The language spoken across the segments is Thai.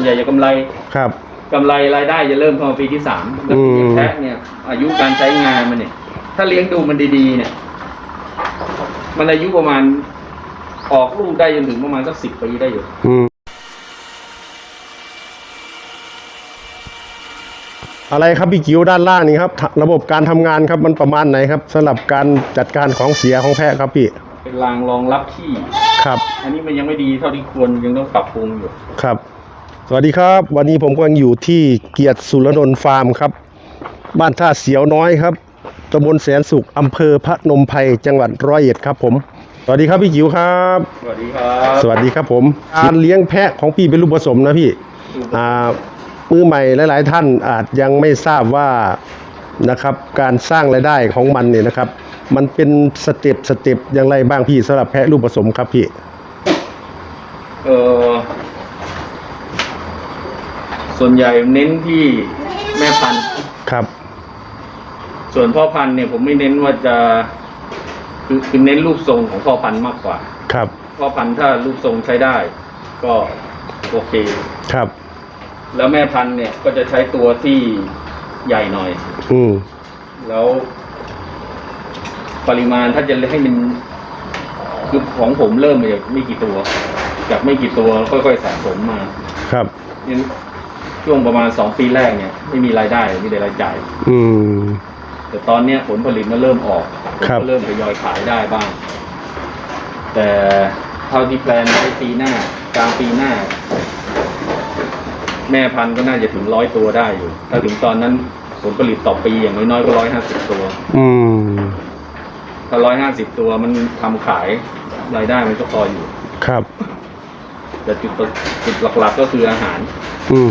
วนใหญ่จะกำไรครับ กำไรรายได้จะเริ่มเข้ามาปีที่สามแล้วอืม แพะเนี่ย อายุการใช้งานมันเนี่ย ถ้าเลี้ยงดูมันดีๆ เนี่ย มันอายุประมาณออกลูกได้จนถึงประมาณสักสิบปีได้อยู่ อืมอะไรครับพี่กิ๋วด้านล่างนี้ครับทะระบบการทำงานครับมันประมาณไหนครับสำหรับการจัดการของเสียของแพะครับพี่เป็นรางรองรับขี้ ครับ อันนี้มันยังไม่ดีเท่าที่ควรยังต้องปรับปรุงอยู่ ครับ สวัสดีครับ วันนี้ผมกำลังอยู่ที่เกียรติสุรนนท์ฟาร์มครับ บ้านท่าเสียวน้อยครับตำบลแสนสุขอำเภอพระนมไพรจังหวัดร้อยเอ็ดครับผม สวัสดีครับพี่กิ๋วครับ สวัสดีครับ สวัสดีครับผมการเลี้ยงแพะของพี่เป็นลูกผสมนะพี่อ่ามือใหม่หลาย ๆ ท่านอาจยังไม่ทราบว่านะครับการสร้างรายได้ของมันเนี่ยนะครับ มันเป็นสเต็ปสเต็ปอย่างไรบ้างพี่สำหรับแพะลูกผสมครับพี่เออ ส่วนใหญ่เน้นที่แม่พันธุ์ครับ ส่วนพ่อพันธุ์เนี่ยผมไม่เน้นว่าจะคือคือเน้นรูปทรงของพ่อพันธุ์มากกว่า ครับ พ่อพันธุ์ถ้ารูปทรงใช้ได้ ก็โอเค ครับ แล้วแม่พันธุ์เนี่ยก็จะใช้ตัวที่ใหญ่หน่อย อืมแล้ว ปริมาณถ้าจะให้มันคือของผมเริ่มมาจากไม่กี่ตัว จากไม่กี่ตัวค่อยๆสะสมมา ครับนี่ ช่วงประมาณสองปีแรกเนี่ย ไม่มีรายได้มีแต่รายจ่าย อืม แต่ตอนเนี้ยผลผลิตมันเริ่มออกผมครับ ก็เริ่มทยอยขายได้บ้าง แต่เท่าที่แพลนไว้ปีหน้ากลางปีหน้า แม่พันธุ์ก็น่าจะถึงร้อยตัวได้อยู่ ถ้าถึงตอนนั้นผลผลิตต่อปีอย่างน้อยๆก็ร้อยห้าสิบตัว อืม ถ้าร้อยห้าสิบตัวมันทำขายรายได้มันก็พออยู่ ครับ แต่จุดจุดหลักๆก็คืออาหาร อืม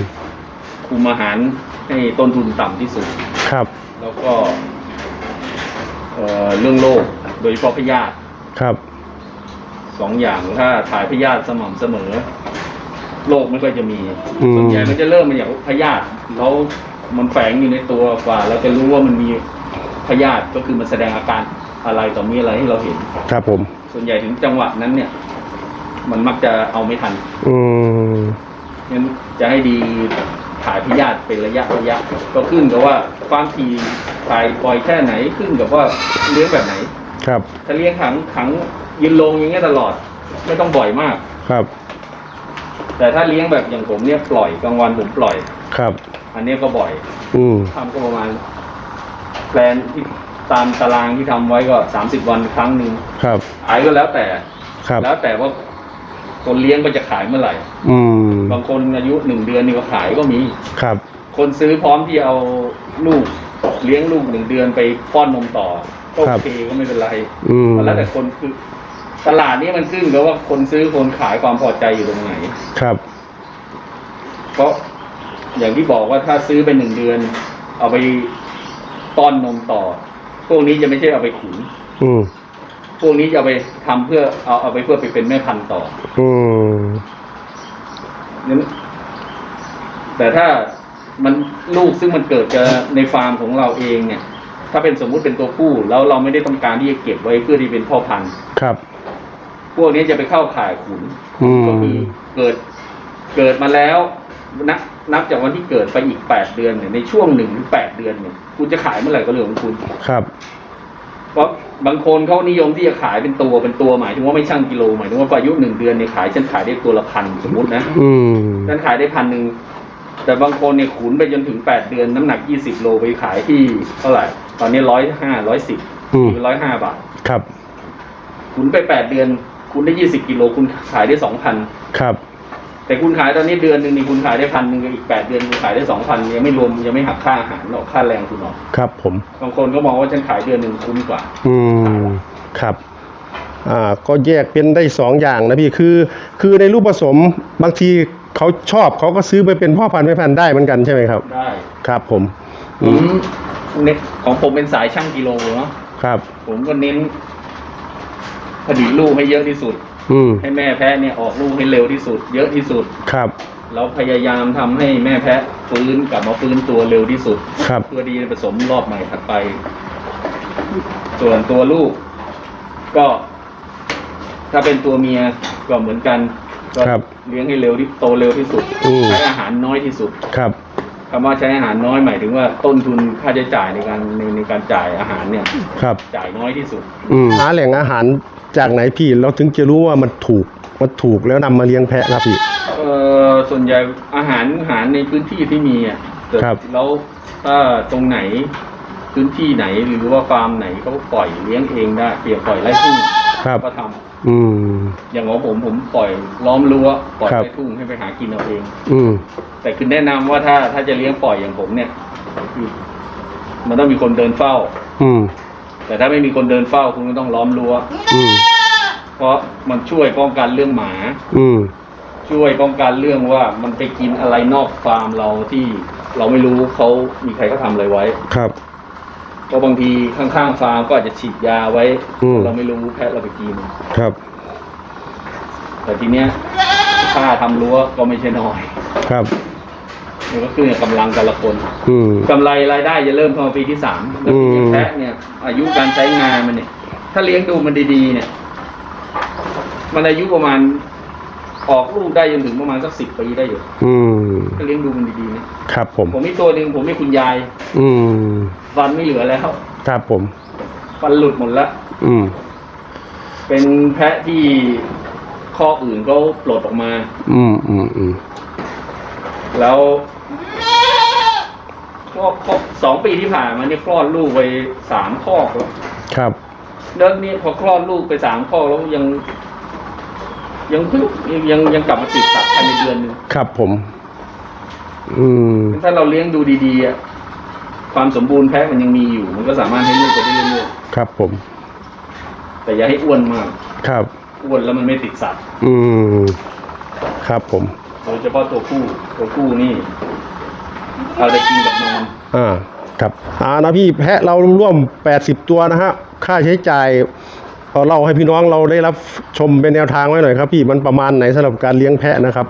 คุมอาหารให้ต้นทุนต่ำที่สุด ครับ แล้วก็เอ่อเรื่องโรคโดยเฉพาะพยาธิครับ สองอย่างถ้าถ่ายพยาธิสม่ำเสมอโรคไม่ค่อยจะมีอืม ส่วนใหญ่มันจะเริ่มมาจากพยาธิแล้วมันแฝงอยู่ในตัวกว่าเราจะรู้ว่ามันมีพยาธิก็คือมันแสดงอาการอะไรต่อมีอะไรให้เราเห็น ครับผม ส่วนใหญ่ถึงจังหวะนั้นเนี่ย มันมักจะเอาไม่ทันอืม งั้นจะให้ดี ถ่ายพยาธิเป็นระยะระยะ ก็ขึ้นกับว่าความถี่ถ่ายปล่อยแค่ไหนขึ้นกับว่าเลี้ยงแบบไหน ครับถ้าเลี้ยงขังขังยืนลงอย่างเงี้ยตลอด ไม่ต้องบ่อยมาก ครับ แต่ถ้าเลี้ยงแบบอย่างผมเนี่ยปล่อยกลางวันผมปล่อย ครับ อันเนี้ยก็บ่อยอืมทำก็ประมาณแพลนที่ตามตารางที่ทำไว้ก็สามสิบวันครั้งหนึ่งครับ ขายก็แล้วแต่ ครับ แล้วแต่ว่า คนเลี้ยงก็จะขายเมื่อไหร่ อืมบางคนอายุหนึ่งเดือนนี่ก็ขายก็มี ครับ คนซื้อพร้อมที่เอาลูกเลี้ยงลูกหนึ่งเดือนไปป้อนนมต่อก็โอเคก็ไม่เป็นไรอืมแล้วแต่คนคือตลาดนี้มันขึ้นกับว่าคนซื้อคนขายความพอใจอยู่ตรงไหน ครับ เพราะอย่างที่บอกว่าถ้าซื้อไปหนึ่งเดือน เอาไปป้อนนมต่อ พวกนี้จะไม่ใช่เอาไปขุนอืม พวกนี้จะเอาไปทำเพื่อเอาเอาไปเพื่อไปเป็นแม่พันธุ์ต่ออืมนั้นแต่ถ้ามันลูกซึ่งมันเกิดจะในฟาร์มของเราเองเนี่ย ถ้าเป็นสมมุติเป็นตัวผู้แล้วเราไม่ได้ต้องการที่จะเก็บไว้เพื่อที่เป็นพ่อพันธุ์ครับ พวกนี้จะไปเข้าข่ายขุน อืมก็คือเกิดเกิดมาแล้วนับนับจากวันที่เกิดไปอีกแปดเดือนเนี่ยในช่วงหนึ่งถึงแปดเดือนเนี่ยคุณจะขายเมื่อไหร่ก็เรื่องของคุณ ครับเพราะ บางคนเขานิยมที่จะขายเป็นตัวเป็นตัวหมายถึงว่าไม่ช่างกิโลหมายถึงว่าพออายุหนึ่งเดือนเนี่ยขายฉันขายได้ตัวละพันสมมตินะอืมฉันขายได้พันหนึ่งแต่บางคนเนี่ยขุนไปจนถึงแปดเดือนน้ำหนักยี่สิบโลไปขายที่เท่าไหร่ ตอนนี้ร้อยห้าร้อยสิบอืมร้อยห้าบาท ครับ ขุนไปแปดเดือน คุณได้ยี่สิบกิโลคุณขายได้สองพันครับ แต่คุณขายตอนนี้เดือนหนึ่งนี่คุณขายได้พันหนึ่งอีกแปดเดือนคุณขายได้สองพันยังไม่รวมยังไม่หักค่าอาหารหรอกค่าแรงคุณหรอกครับผม บางคนก็มองว่าฉันขายเดือนหนึ่งคุ้มกว่า อืมครับ อ่าก็แยกเป็นได้สองอย่างนะพี่คือ คือในรูปผสมบางทีเขาชอบเขาก็ซื้อไปเป็นพ่อพันธุ์แม่พันธุ์ได้เหมือนกันใช่ไหมครับ ได้ครับผมผอืมมเน้นของผมเป็นสายช่างกิโลเนาะครับ ผมก็เน้นผลิตลูกให้เยอะที่สุด อืมให้แม่แพะเนี่ยออกลูกให้เร็วที่สุด เยอะที่สุด ครับแล้วพยายามทำให้แม่แพะฟื้นกลับมาฟื้นตัวเร็วที่สุด ครับเพื่อที่จะผสมรอบใหม่ถัดไป ส่วนตัวลูก ก็ ถ้าเป็นตัวเมียก็เหมือนกันก็ครับเลี้ยงให้เร็วที่โตเร็วที่สุดอืม ใช้อาหารน้อยที่สุดครับ คำว่าใช้อาหารน้อยหมายถึงว่าต้นทุนค่าใช้จ่ายในการในในการจ่ายอาหารเนี่ย ครับ จ่ายน้อยที่สุด อืมหาแหล่งอาหาร จากไหนพี่เราถึงจะรู้ว่ามันถูกมันถูกแล้วนำมาเลี้ยงแพะครับพี่ เอ่อส่วนใหญ่อาหารอาหารในพื้นที่ที่มีอะแต่ครับ แล้วถ้าตรงไหนพื้นที่ไหนหรือว่าฟาร์มไหนเขาปล่อยเลี้ยงเองได้เปรียบปล่อยไร่ทุ่งครับ ก็ทำอืม อย่างของผมผมปล่อยล้อมรั้วปล่อยครับ ไร่ทุ่งให้ไปหากินเอาเอง อืม แต่คือแนะนำว่าถ้าถ้าจะเลี้ยงปล่อยอย่างผมเนี่ยคือมันต้องมีคนเดินเฝ้า อืม แต่ถ้าไม่มีคนเดินเฝ้าคุณก็ต้องล้อมรั้ว อืมเพราะมันช่วยป้องกันเรื่องหมา อืมช่วยป้องกันเรื่องว่ามันไปกินอะไรนอกฟาร์มเราที่เราไม่รู้เขามีใครเขาทำอะไรไว้ครับเพราะบางทีข้างๆฟาร์มก็อาจจะฉีดยาไว้ อืม เราไม่รู้แพะเราไปกิน ครับแต่ทีเนี้ยค่าทำรั้วก็ไม่ใช่น้อย ครับ มันก็ขึ้นกับกำลังแต่ละคนอืม กำไรรายได้จะเริ่มเข้ามาปีที่สามแล้วอืม แพะเนี่ย อายุการใช้งานมันเนี่ย ถ้าเลี้ยงดูมันดีๆ เนี่ย มันอายุประมาณออกลูกได้จนถึงประมาณสักสิบปีได้อยู่อืม ถ้าเลี้ยงดูมันดีๆนะครับผม ผมมีตัวหนึ่งผมมีคุณยายอืม ฟันไม่เหลือแล้วครับผม ฟันหลุดหมดแล้วอืม เป็นแพะที่ข้ออื่นเขาปลดออกมา อืมอืมอืมแล้ว ก็ก็สองปีที่ผ่านมาเนี่ยคลอดลูกไปสามข้อกแล้วครับแล้วนี่พอคลอดลูกไปสามข้อแล้วยัง ยังเพิ่งยังยังกลับมาติดสัตว์ภายในเดือนหนึงครับผม อืม ถ้าเราเลี้ยงดูดีๆอะความสมบูรณ์แพะมันยังมีอยู่ มันก็สามารถให้ลูกไปได้เรื่อยครับผม ๆแต่อย่าให้อ้วนมากครับ อ้วนแล้วมันไม่ติดสัตว์ อืม ครับผม โดยเฉพาะตัวผู้ตัวผู้นี่ เอาแต่กินกับนอนอ่าครับอ่านะพี่แพะเราร่วมแปดสิบตัวนะฮะค่าใช้จ่ายเอาเล่าให้พี่น้องเราได้รับชมเป็นแนวทางไว้หน่อยครับ พี่มันประมาณไหนสำหรับการเลี้ยงแพะนะครับ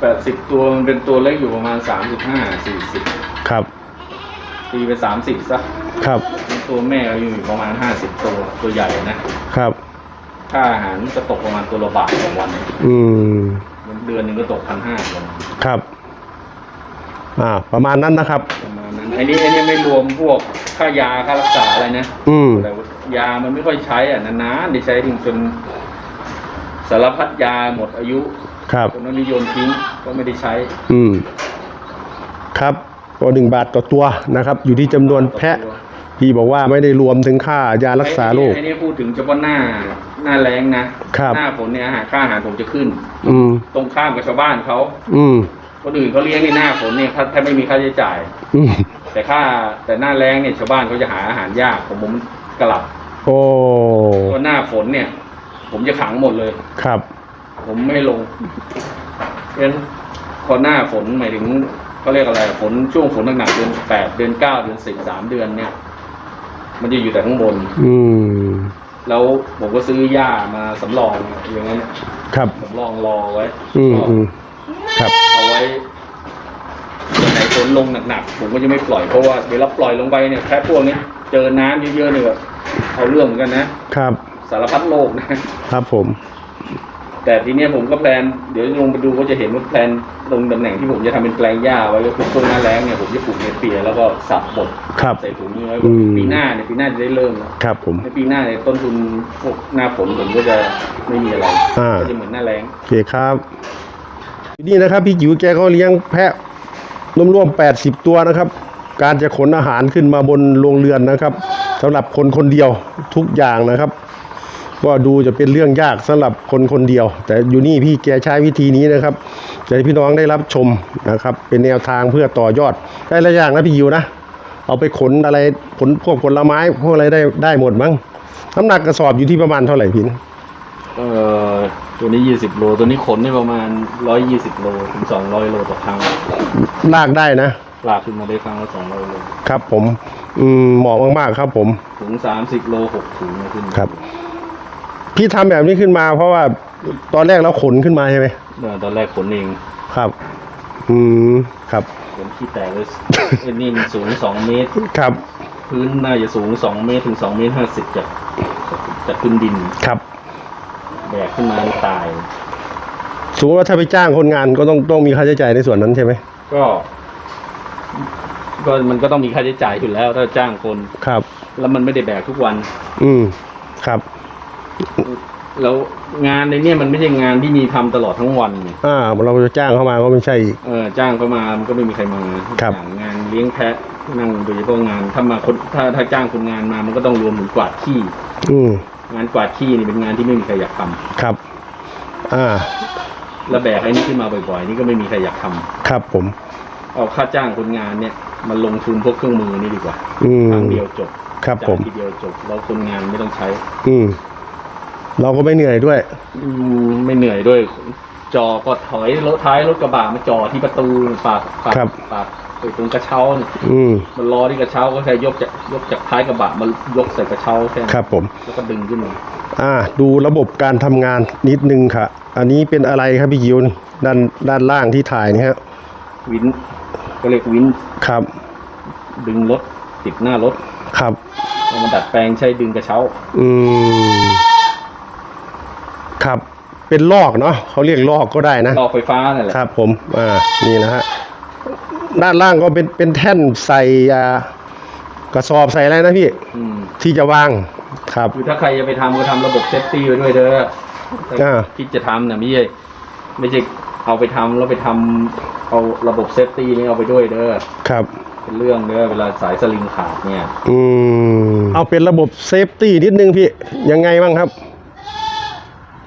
แปดสิบตัวมันเป็นตัวเล็กอยู่ประมาณสามสิบห้าสี่สิบครับตีไปสามสิบซะครับ ตัวแม่ก็อยู่ประมาณห้าสิบตัวตัวใหญ่นะครับ ค่าอาหารจะตกประมาณตัวละบาทต่อวันอืมเดือนหนึ่งก็ตกพันห้าวันครับ อ่า ประมาณนั้นนะครับ ประมาณนั้นไอ้นี้ไอ้นี้ไม่รวมพวกค่ายาค่ารักษาอะไรนะอืม แต่ว่ายามันไม่ค่อยใช้อะนานๆได้ใช้ถึงจนสารพัดยาหมดอายุครับ คนนั้นนิยมทิ้งก็ไม่ได้ใช้ อืม ครับก็หนึ่งบาทต่อตัวนะครับ อยู่ที่จำนวนแพะ พี่บอกว่าไม่ได้รวมถึงค่ายารักษาโรค ไอ้นี่พูดถึงเฉพาะหน้าหน้าแรงนะครับ หน้าฝนเนี่ยอาหารค่าอาหารผมจะขึ้น อืม ตรงข้ามกับชาวบ้านเขาอืม คนอื่นเขาเลี้ยงในหน้าฝนเนี่ยแทบไม่มีค่าใช้จ่าย อืมแต่ค่าแต่หน้าแรงเนี่ยชาวบ้านเขาจะหาอาหารยากของผมกลับโอ้เพราะหน้าฝนเนี่ย ผมจะขังหมดเลย ครับ ผมไม่ลงเพราะฉะนั้นพอหน้าฝนหมายถึงเขาเรียกอะไรฝนช่วงฝนหนักๆเดือนแปดเดือนเก้าเดือนสิบสามเดือนเนี่ย มันจะอยู่แต่ข้างบน อืมแล้วผมก็ซื้อหญ้ามาสำรองอย่างนั้นครับสำรองรอไว้อืมก็อืมครับ เอาไว้วันไหนฝนลงหนักๆผมก็จะไม่ปล่อยเพราะว่าเวลาปล่อยลงไปเนี่ยแค่พวกนี้เจอน้ำเยอะๆเนี่ยแบบเอาเรื่องเหมือนกันนะ ครับ สารพัดโลกนะ ครับผม แต่ทีเนี้ยผมก็แพลนเดี๋ยวลงไปดูก็จะเห็นว่าแพลนลงตำแหน่งที่ผมจะทำเป็นแปลงหญ้าไว้ก็คือช่วงหน้าแล้งเนี่ยผมจะปลูกเนเปียแล้วก็สับบดครับ ใส่ถุงนี้ไว้อืม ปีหน้าเนี่ยปีหน้าจะได้เริ่มแล้ว ครับผม ในปีหน้าเนี่ยต้นทุนพวกหน้าฝนผมก็จะไม่มีอะไรอ่า ก็จะเหมือนหน้าแล้งโอเคครับ นี่นะครับพี่จิ๋วแกก็เลี้ยงแพะร่วมๆแปดสิบตัวนะครับ การจะขนอาหารขึ้นมาบนโรงเรือนนะครับสำหรับคนคนเดียวทุกอย่างนะครับ ก็ดูจะเป็นเรื่องยากสำหรับคนคนเดียว แต่อยู่นี่พี่แกใช้วิธีนี้นะครับจะให้พี่น้องได้รับชมนะครับ เป็นแนวทางเพื่อต่อยอดได้หลายอย่างนะพี่ยิวนะเอาไปขนอะไรขนพวกผลไม้พวกอะไรได้ได้หมดมั้งน้ำหนักกระสอบอยู่ที่ประมาณเท่าไหร่พี่เอ่อ ตัวนี้ยี่สิบโล ตัวนี้ขนได้ประมาณร้อยยี่สิบโลถึงสองร้อยโลต่อครั้ง ลากได้นะ ลากขึ้นมาได้ครั้งละสองร้อยโล ครับผม อืมเหมาะมากๆครับผม ถึงสามสิบโลหกถุงมาขึ้นครับ พี่ทำแบบนี้ขึ้นมา เพราะว่าตอนแรกเราขนขึ้นมาใช่ไหมเออตอนแรกขนเองครับ อืมครับ ขนขี้แตกเลยไอ้นี่มันสูงสองเมตร ครับ พื้นน่าจะสูงสองเมตรถึงสองเมตรห้าสิบจากจากพื้นดิน ครับ แบกขึ้นมาตาย สมมติว่าถ้าไปจ้างคนงานก็ต้องต้องมีค่าใช้จ่ายในส่วนนั้นใช่ไหมก็ ก็มันก็ต้องมีค่าใช้จ่ายอยู่แล้ว ถ้าจ้างคน ครับ แล้วมันไม่ได้แบกทุกวัน อืมครับ แล้วงานในเนี้ยมันไม่ใช่งานที่มีทำตลอดทั้งวันไงอ่าเราจะจ้างเข้ามาก็ไม่ใช่อีก เออจ้างเขามา มันก็ไม่มีใครมาครับ อย่างงานเลี้ยงแพะนั่งโดยเฉพาะงานถ้ามาคนถ้าถ้าจ้างคนงานมา มันก็ต้องรวมถึงกวาดขี้ อืม งานกวาดขี้นี่เป็นงานที่ไม่มีใครอยากทำครับ อ่าแล้วแบกไอ้นี่ขึ้นมาบ่อยๆ นี่ก็ไม่มีใครอยากทำครับผม เอาค่าจ้างคนงานเนี่ยมันลงทุนพวกเครื่องมือนี่ดีกว่าอืม ครั้งเดียวจบครับผม จ่ายทีเดียวจบแล้วคนงานไม่ต้องใช้อืม เราก็ไม่เหนื่อยด้วย อืมไม่เหนื่อยด้วย จอก็ถอยรถท้ายรถกระบะมาจอที่ประตูปากปากครับ ปาก ไอ้ตรงกระเช้าเนี่ยอืม มันรอที่กระเช้าก็แค่ยกจากยกจากท้ายกระบะมายกใส่กระเช้าแค่นั้นครับผม แล้วก็ดึงขึ้นมาอ่า ดูระบบการทำงานนิดนึงค่ะ อันนี้เป็นอะไรครับพี่ยิวนี่ด้านด้านล่างที่ถ่ายนี่ฮะวินก็เรียกวินครับ ดึงรถติดหน้ารถครับ เอามาดัดแปลงใช้ดึงกระเช้า อืม ครับ เป็นลอกเนาะเขาเรียกลอกก็ได้นะ ลอกไฟฟ้านั่นแหละ ครับผม อ่า นี่นะฮะ ด้านล่างก็เป็นเป็นแท่นใส่อ่ากระสอบใส่อะไรนะพี่ อืมที่จะวางครับ คือถ้าใครจะไปทำก็ทำระบบเซฟตี้ไปด้วยเด้อถ้าอ่าคิดจะทำเนี่ยไม่ใช่ไม่ใช่เอาไปทำแล้วไปทำเอาระบบเซฟตี้นี่เอาไปด้วยเด้อครับ เป็นเรื่องเด้อเวลาสายสลิงขาดเนี่ย อืมเอาเป็นระบบเซฟตี้นิดนึงพี่ ยังไงบ้างครับ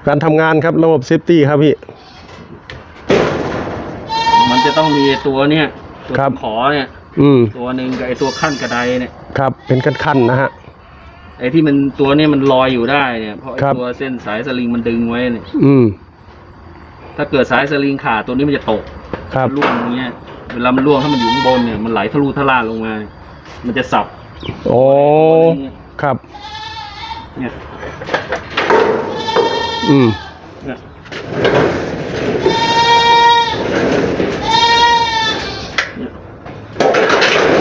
การทำงานครับระบบเซฟตี้ครับพี่ มันจะต้องมีไอ้ตัวเนี่ย ตัวครับ ขอเนี่ยอืม ตัวหนึ่งกับไอ้ตัวขั้นกระไดเนี่ยครับ เป็นขั้นๆนะฮะ ไอ้ที่มันตัวเนี่ยมันลอยอยู่ได้เนี่ยเพราะไอ้ครับ ตัวเส้นสายสลิงมันดึงไว้เนี่ยอืม ถ้าเกิดสายสลิงขาดตัวนี้มันจะตกครับร่วงอย่างเงี้ยเวลามันร่วงถ้ามันอยู่ข้างบนเนี่ยมันไหลทะลุทะลาลงมา มันจะสับโอ้ ครับ เนี่ยอืม เนี่ย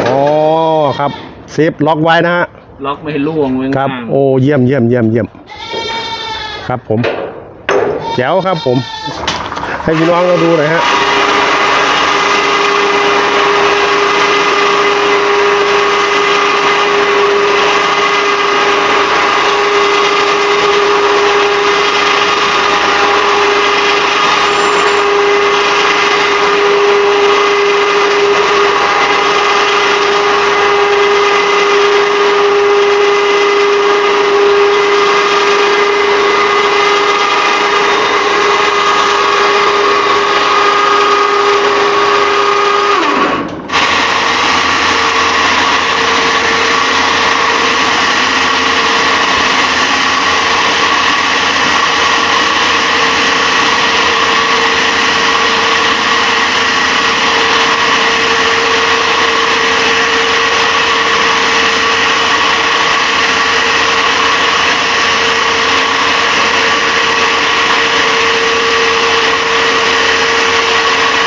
อ๋อ ครับเซฟล็อกไว้นะฮะล็อกไม่ให้ร่วงไว้ครับ ข้างๆโอ้เยี่ยมเยี่ยมเยี่ยมเยี่ยมครับผม แจ๋วครับผม ให้พี่น้องเราดูหน่อยฮะ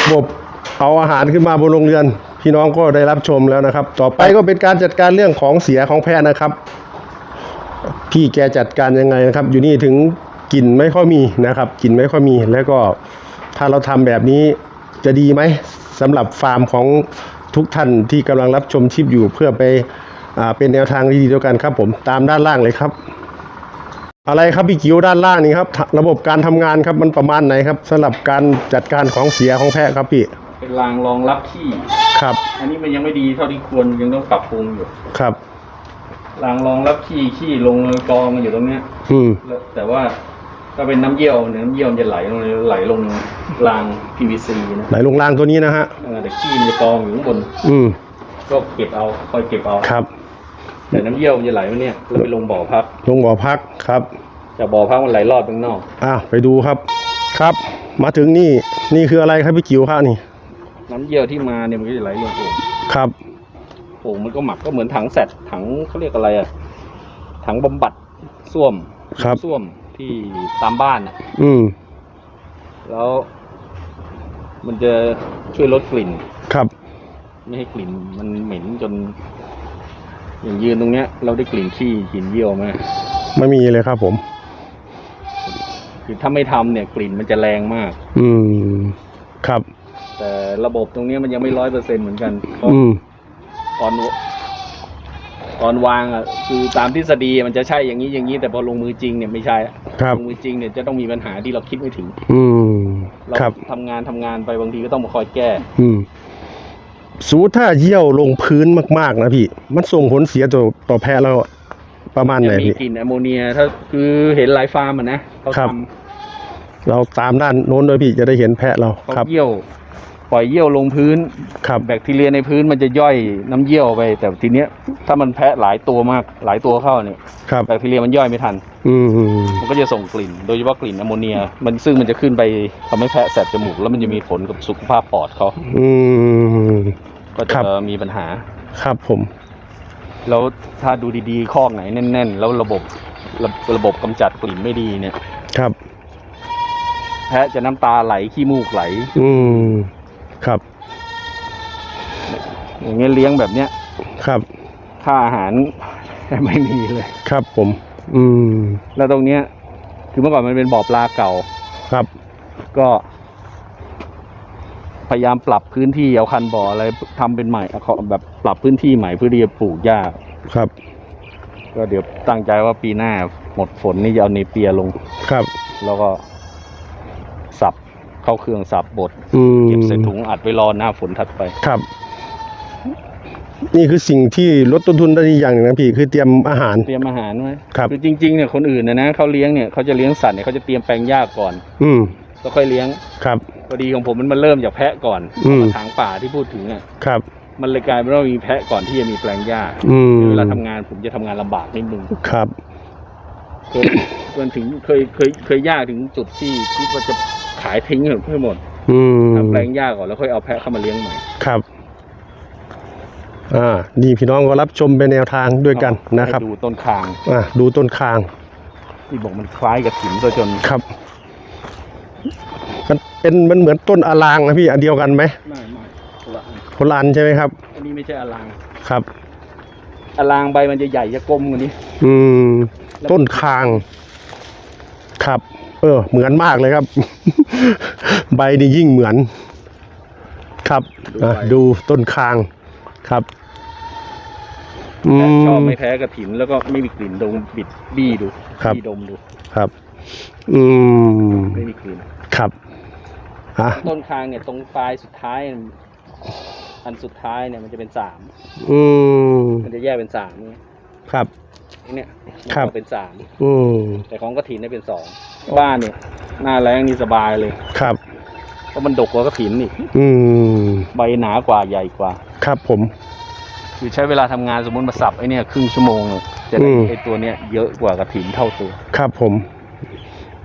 ระบบเอาอาหารขึ้นมาบนโรงเรือน พี่น้องก็ได้รับชมแล้วนะครับ ต่อไปก็เป็นการจัดการเรื่องของเสียของแพะนะครับ พี่แกจัดการยังไงนะครับ อยู่นี่ถึงกลิ่นไม่ค่อยมีนะครับกลิ่นไม่ค่อยมี แล้วก็ถ้าเราทำแบบนี้จะดีไหมสำหรับฟาร์มของทุกท่านที่กำลังรับชมชิปอยู่เพื่อไปอเป็นแนวทางที่ดีเดียวกันครับ ผมตามด้านล่างเลยครับ อะไรครับพี่กิวด้านล่างนี้ครับ ระบบการทำงานครับมันประมาณไหนครับสำหรับการจัดการของเสียของแพะครับพี่ เป็นรางรองรับขี้ครับ อันนี้มันยังไม่ดีเท่าที่ควรยังต้องปรับปรุงอยู่ครับ รางรองรับขี้ขี้ลงกองมันอยู่ตรงเนี้ยอืม แล้วแต่ว่าถ้าเป็นน้ำเยี่ยวเนี่ยน้ำเยี่ยวมันจะไหลลงไหลลงราง PVC นะไหลลงล่างตัวนี้นะฮะ เออแต่ขี้มันจะกองอยู่ข้างบน อืม ก็เก็บเอาคอยเก็บเอา ครับ แต่น้ำเยี่ยวมันจะไหลมาเนี่ยแล้วไปลงบ่อพักลงบ่อพักครับ แต่บ่อพักมันไหลรอดข้างนอก อะไปดูครับ ครับ มาถึงนี่ นี่คืออะไรครับพี่กิวครับนี่ น้ำเยี่ยวที่มาเนี่ยมันก็จะไหลลงโอ่งครับ โอ่งมันก็หมักก็เหมือนถังแสตถังเขาเรียกอะไรอะถังบำบัดส้วมครับ ส้วมที่ตามบ้านน่ะอืมแล้ว มันจะช่วยลดกลิ่น ครับ ไม่ให้กลิ่นมันเหม็นจน อย่างยืนตรงเนี้ย เราได้กลิ่นขี้กลิ่นเยี่ยวไหมไม่มีเลยครับผม คือถ้าไม่ทำเนี่ยกลิ่นมันจะแรงมาก อืม ครับ แต่ระบบตรงเนี้ยมันยังไม่ร้อยเปอร์เซ็นเหมือนกันเพราะอืม ตอนตอนวางอะคือตามทฤษฎีมันจะใช่อย่างนี้อย่างนี้ แต่พอลงมือจริงเนี่ยไม่ใช่อะครับ ลงมือจริงเนี่ยจะต้องมีปัญหาที่เราคิดไม่ถึง อืม เราครับ ทำงานทำงานไปบางทีก็ต้องมาคอยแก้ อืมสมมุติถ้าเยี่ยวลงพื้นมาก ๆ นะพี่ มันส่งผลเสียต่อต่อแพะแล้วประมาณไหนจะมีพี่ กลิ่นแอมโมเนีย ถ้าคือเห็นหลายฟาร์มอะนะเขาครัทบเราตามด้านโน้นด้วยพี่จะได้เห็นแพะเราำเขาครับ เยี่ยว ปล่อยเยี่ยวลงพื้นครับแบคทีเรียในพื้นมันจะย่อยน้ำเยี่ยวไป แต่ทีเนี้ยถ้ามันแพะหลายตัวมากหลายตัวเข้าเนี่ยครับแบคทีเรียมันย่อยไม่ทัน อืมมันก็จะส่งกลิ่น โดยเฉพาะกลิ่นแอมโมเนีย มันซึ่งมันจะขึ้นไปทำให้แพะแสบจมูก แล้วมันจะมีผลกับสุขภาพปอดเขาอืมก็ครัจะบมีปัญหาครับผม แล้วถ้าดูดีๆคอกไหนแน่น ๆ แล้วระบบระระบบกำจัดกลิ่นไม่ดีเนี่ย ครับ แพะจะน้ำตาไหลขี้มูกไหล อืม ครับ อย่างเงี้ยเลี้ยงแบบเนี้ยครับค่าอาหารไม่มีเลย ครับผม อืม แล้วตรงเนี้ย คือเมื่อก่อนมันเป็นบ่อปลาเก่า ครับ ก็ พยายามปรับพื้นที่เอาคันบ่ออะไรทำเป็นใหม่เอาเขาแบบปรับพื้นที่ใหม่เพื่อที่จะปลูกหญ้า ครับ ก็เดี๋ยวตั้งใจว่าปีหน้าหมดฝนนี่จะเอาเนเปียลง ครับ แล้วก็สับ เข้าเครื่องสับบดอืมเก็บใส่ถุงอัดไว้รอหน้าฝนถัดไป ครับ นี่คือสิ่งที่ลดต้นทุนได้อีกอย่างหนึ่งนะพี่คือเตรียมอาหาร เตรียมอาหารไว้ครับ อจริงๆเนี่ยคนอื่นนะนะเขาเลี้ยงเนี่ยเขาจะเลี้ยงสัตว์เนี่ยเขาจะเตรียมแปลงหญ้าก่อนอืม แล้วค่อยเลี้ยงครับ พอดีของผมมันมาเริ่มจากแพะก่อนอืมกระถางป่าที่พูดถึงอะครับ มันเลยกลายเป็นว่ามีแพะก่อนที่จะมีแปลงหญ้าอืมเวลาทำงานผมจะทำงานลำบากนิดนึง ครับเคยจนถึงเคยเคยเคยยากถึงจุดที่คิดว่าจะ ขายทิ้งให้หมดอืมทำแปลงหญ้าก่อนแล้วค่อยเอาแพะเข้ามาเลี้ยงใหม่ ครับ อ่า นี่พี่น้องก็รับชมเป็นแนวทางด้วยกันนะครับให้ดูต้นคาง อ่าดูต้นคาง ที่บอกมันคล้ายกับถินซะจนครับ มันเป็นมันเหมือนต้นอลางนะพี่อันเดียวกันไหมไม่ไม่คนละอันคนละอันใช่ไหมครับ อันนี้ไม่ใช่อลางครับ อลางใบมันจะใหญ่จะกลมกว่านี้ อืม ต้นคาง ครับ เออ เหมือนมากเลยครับ ใบนี่ยิ่งเหมือน ครับอะดูต้นคางครับอืแพะมชอบไม่แพ้กระถินแล้วก็ไม่มีกลิ่นดมบิดบี้ดูครับบี้ดมดูครับ อืมไม่มีกลิ่นครับอะต้นคางเนี่ยตรงปลายสุดท้ายอันสุดท้ายเนี่ยมันจะเป็นสามอืมมันจะแยกเป็นสามเนี่ยครับ เนี่ยครับมันเป็นสามอืมแต่ของกระถินเนี่ยเป็นสองบ้านเนี่ยหน้าแรงนี่สบายเลยครับ เพราะมันดกกว่ากระถินนี่อืมใบหนากว่าใหญ่กว่า ครับผม คือใช้เวลาทำงานสมมติมาสับไอ้เนี่ยครึ่งชั่วโมงเนี่ยจะได้อืม ไอ้ตัวเนี้ยเยอะกว่ากระถินเท่าตัวครับผม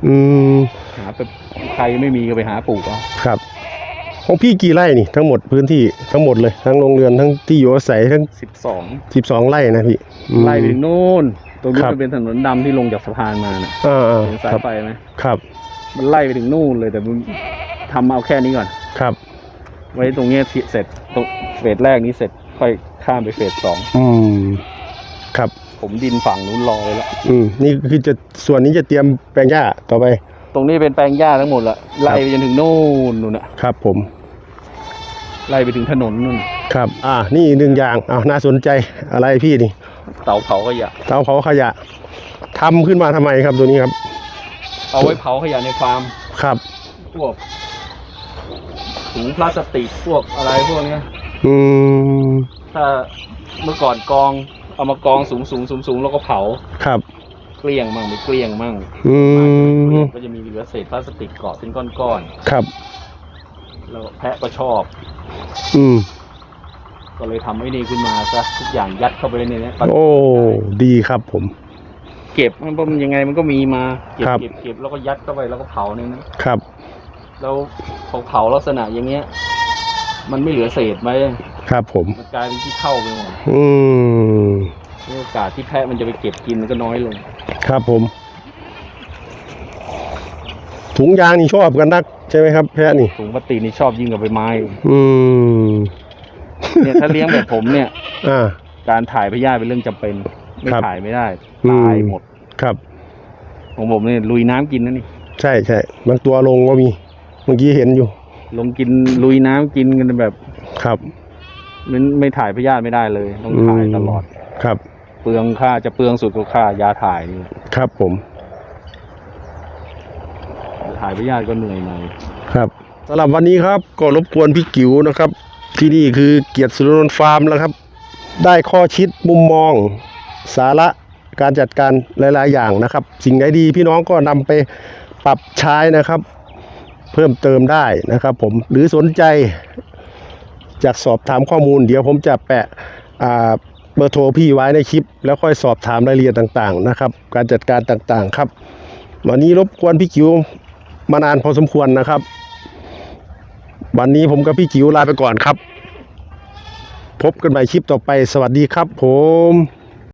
อืมหาไปใครไม่มีก็ไปหาปลูกเอา ครับ ของพี่กี่ไร่นี่ทั้งหมดพื้นที่ทั้งหมดเลยทั้งโรงเรือนทั้งที่อยู่อาศัยทั้งสิบสองสิบสองไร่นะพี่อืม ไล่ไปถึงโน่น ตรงนี้ครับ มันเป็นถนนดำที่ลงจากสะพานมาน่ะอ่าอ่าเห็นสาคยรับไฟไหมครับมันไล่ไปถึงนู่นเลยแต่มันทำเอาแค่นี้ก่อน ครับ ไว้ตรงเนี้ยที่เสร็จตรงเฟสแรกนี้เสร็จค่อยข้ามไปเฟสสองอืมครับ ผมดินฝั่งนู้นรอไว้แล้วอืมนี่คือจะส่วนนี้จะเตรียมแปลงหญ้าต่อไป ตรงนี้เป็นแปลงหญ้าทั้งหมดละไล่ไปจนถึงโน่นนู่นน่ะครับ ผมไล่ไปถึงถนนนู่นครับ อ่า นี่หนึ่งอย่างอ้าวน่าสนใจอะไรพี่นี่ เตาเผาขยะ เตาเผาขยะทำขึ้นมาทำไมครับตัวนี้ครับ เอาไว้เผาขยะในฟาร์ม ครับ พวกถุงพลาสติกพวกอะไรพวกเนี้ย อืม ถ้าเมื่อก่อนกอง เอามากองสูงสูงสูงสูงแล้วก็เผา ครับเกลี้ยงมั่งไม่เกลี้ยงมั่งอืมก็จะมีเหลือเศษพลาสติกเกาะเป็นก้อนครับๆแล้วแพะก็ชอบ อืม ก็เลยทำไอ้นี่ขึ้นมาซะทุกอย่างยัดเข้าไปในนี้โอ้ดีครับผม เก็บมันมันยังไงมันก็มีมาเก็บครับเก็บเก็บแล้วก็ยัดเข้าไปแล้วก็เผาในนั้นครับ แล้วพอเผาลักษณะอย่างเงี้ย มันไม่เหลือเศษไหมครับผมมันกลายเป็นที่เท่าไปหมดอืมโอกาสที่แพะมันจะไปเก็บกินมันก็น้อยลง ครับผม ถุงยางนี่ชอบกันนัก ใช่ไหมครับ แพะนี่ ถุงพลาสติกนี่ชอบยิ่งกว่าใบไม้ อืมเนี่ยถ้าเลี้ยงแบบผมเนี่ย อ่า การถ่ายพยาธิเป็นเรื่องจำเป็น ไม่ครับถ่ายไม่ได้อืม ตายหมด ครับ ของผมเนี่ยลุยน้ำกินนะนี่ ใช่ใช่บางตัวลงก็มี เมื่อกี้เห็นอยู่ ลงกินลุยน้ำกินกันแบบครับไม่ไม่ถ่ายพยาธิไม่ได้เลย ต้องถ่ายตลอด ครับ เปลืองค่าจะเปลืองสุดก็ค่ายาถ่ายนี่ครับผม ถ่ายพยาธิก็เหนื่อยหน่อยครับสำหรับวันนี้ครับก็รบกวนพี่กิ๋วนะครับ ที่นี่คือเกียรติสุรนนท์ฟาร์มแล้วครับ ได้ข้อคิดมุมมอง สาระการจัดการหลาย ๆ อย่างนะครับ สิ่งไหนดีพี่น้องก็นำไปปรับใช้นะครับ เพิ่มเติมได้นะครับผมหรือสนใจ จากสอบถามข้อมูล เดี๋ยวผมจะแปะอ่า เบอร์โทรพี่ไว้ในคลิป แล้วค่อยสอบถามรายละเอียดต่างๆนะครับ การจัดการต่างๆครับ วันนี้รบกวนพี่กิ๋วมานานพอสมควรนะครับ วันนี้ผมกับพี่จิ๋วลาไปก่อนครับ พบกันใหม่คลิปต่อไปสวัสดีครับผม